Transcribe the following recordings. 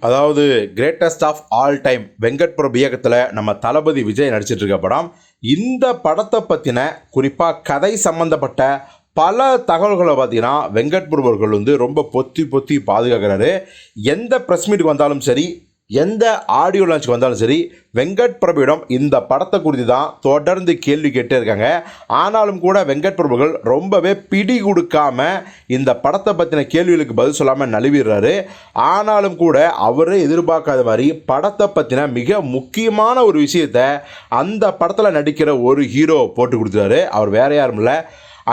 அதாவது greatest of all time Venkat Prabhu இயக்கத்தில் நம்ம தளபதி விஜய் நடிச்சிட்டு இருக்க படம். இந்த படத்தை பற்றின குறிப்பாக கதை சம்மந்தப்பட்ட பல தகவல்களை பார்த்தீங்கன்னா வெங்கட் பிரபு அவர்கள் வந்து ரொம்ப பொத்தி பொத்தி பாதுகாக்கிறாரு. எந்த ப்ரெஸ் மீட்டுக்கு வந்தாலும் சரி எந்த ஆடியோ லான்ச்சுக்கு வந்தாலும் சரி வெங்கட் பிரபுவிடம் இந்த படத்தை குறித்து தான் தொடர்ந்து கேள்வி கேட்டே இருக்காங்க. ஆனாலும் கூட வெங்கட் பிரபுகள் ரொம்பவே பிடி கொடுக்காம இந்த படத்தை பற்றின கேள்விகளுக்கு பதில் சொல்லாமல் நழுவிடுறாரு. ஆனாலும் கூட அவரே எதிர்பார்க்காத மாதிரி படத்தை பற்றின மிக முக்கியமான ஒரு விஷயத்தை அந்த படத்தில் நடிக்கிற ஒரு ஹீரோ போட்டு கொடுத்துறாரு அவர் வேற யாரும் இல்லை.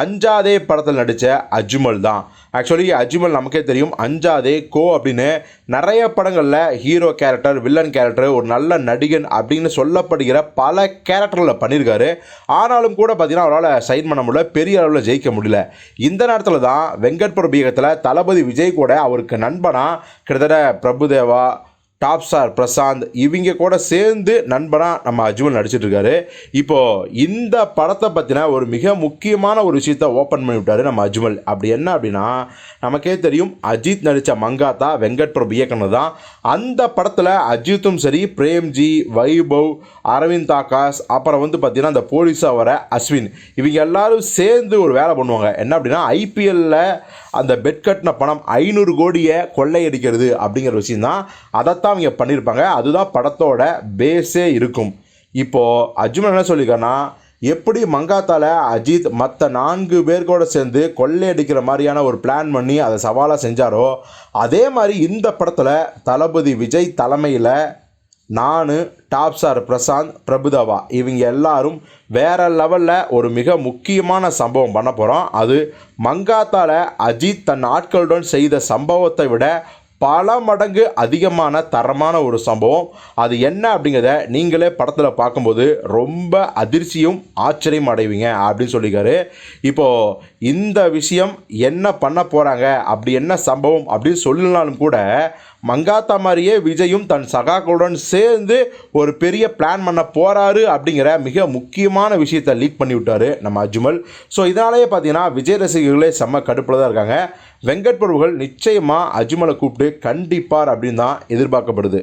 அஞ்சாதே படத்தில் நடித்த அஜ்மல் தான். ஆக்சுவலி அஜ்மல் நமக்கே தெரியும். அஞ்சாதே கோ அப்படின்னு நிறைய படங்களில் ஹீரோ கேரக்டர் வில்லன் கேரக்டர் ஒரு நல்ல நடிகன் அப்படின்னு சொல்லப்படுகிற பல கேரக்டரில் பண்ணியிருக்காரு ஆனாலும் கூட பார்த்திங்கன்னா அவரால் சைன் பண்ண முடியல பெரிய அளவில் ஜெயிக்க முடியல. இந்த நேரத்தில் தான் வெங்கட்புரம் இயக்கத்தில் தளபதி விஜய் கூட அவருக்கு நண்பனாக கிட்டத்தட்ட பிரபுதேவா டாப் ஸ்டார் பிரசாந்த் இவங்க கூட சேர்ந்து நண்பனாக நம்ம அஜ்மல் நடிச்சிட்டு இப்போது இந்த படத்தை பற்றின ஒரு மிக முக்கியமான ஒரு விஷயத்த ஓப்பன் பண்ணி விட்டாரு நம்ம அஜ்மல். அப்படி என்ன அப்படின்னா நமக்கே தெரியும் அஜித் நடித்த மங்காத்தா வெங்கட் பிரபு இயக்குனர் தான். அந்த படத்தில் அஜித்தும் சரி பிரேம்ஜி வைபவ் அரவிந்த் ஆகாஷ் அப்புறம் வந்து பார்த்திங்கன்னா அந்த போலீஸாக வர அஸ்வின் இவங்க எல்லாரும் சேர்ந்து ஒரு வேலை பண்ணுவாங்க. என்ன அப்படின்னா ஐபிஎல்லில் அந்த பெட் கட்டின பணம் ஐநூறு கோடியை கொள்ளையடிக்கிறது அப்படிங்கிற விஷயம் தான் அதைத்தான் அவங்க பண்ணியிருப்பாங்க அதுதான் படத்தோட பேஸே இருக்கும். இப்போது அஜ்மல் என்ன சொல்லியிருக்கேன்னா எப்படி மங்காத்தால அஜித் மற்ற நான்கு பேர் கூட சேர்ந்து கொள்ளையடிக்கிற மாதிரியான ஒரு பிளான் பண்ணி அதை சவாலாக செஞ்சாரோ அதே மாதிரி இந்த படத்தில் தளபதி விஜய் தலைமையில் நான் டாப் ஸ்டார் பிரசாந்த் பிரபுதவா இவங்க எல்லாரும் வேற லெவலில் ஒரு மிக முக்கியமான சம்பவம் பண்ண போகிறோம் அது மங்காத்தால அஜித் தன் ஆட்களுடன் செய்த சம்பவத்தை விட பல மடங்கு அதிகமான தரமான ஒரு சம்பவம். அது என்ன அப்படிங்கிறத நீங்களே படத்தில் பார்க்கும்போது ரொம்ப அதிர்ச்சியும் ஆச்சரியம் அடைவீங்க அப்படின்னு சொல்லியிருக்காரு. இப்போது இந்த விஷயம் என்ன பண்ண போகிறாங்க அப்படி என்ன சம்பவம் அப்படின்னு சொல்லினாலும் கூட மங்காத்தா மாதிரியே விஜயும் தன் சகாக்களுடன் சேர்ந்து ஒரு பெரிய பிளான் பண்ண போகிறாரு அப்படிங்கிற மிக முக்கியமான விஷயத்தை லீக் பண்ணி விட்டாரு நம்ம அஜ்மல். ஸோ இதனாலேயே பார்த்தீங்கன்னா விஜய் ரசிகர்களே செம்ம கடுப்பில் தான் இருக்காங்க. வெங்கட் பிரபுகள் நிச்சயமாக அஜ்மலை கூப்பிட்டு கண்டிப்பார் அப்படின்னு தான் எதிர்பார்க்கப்படுது.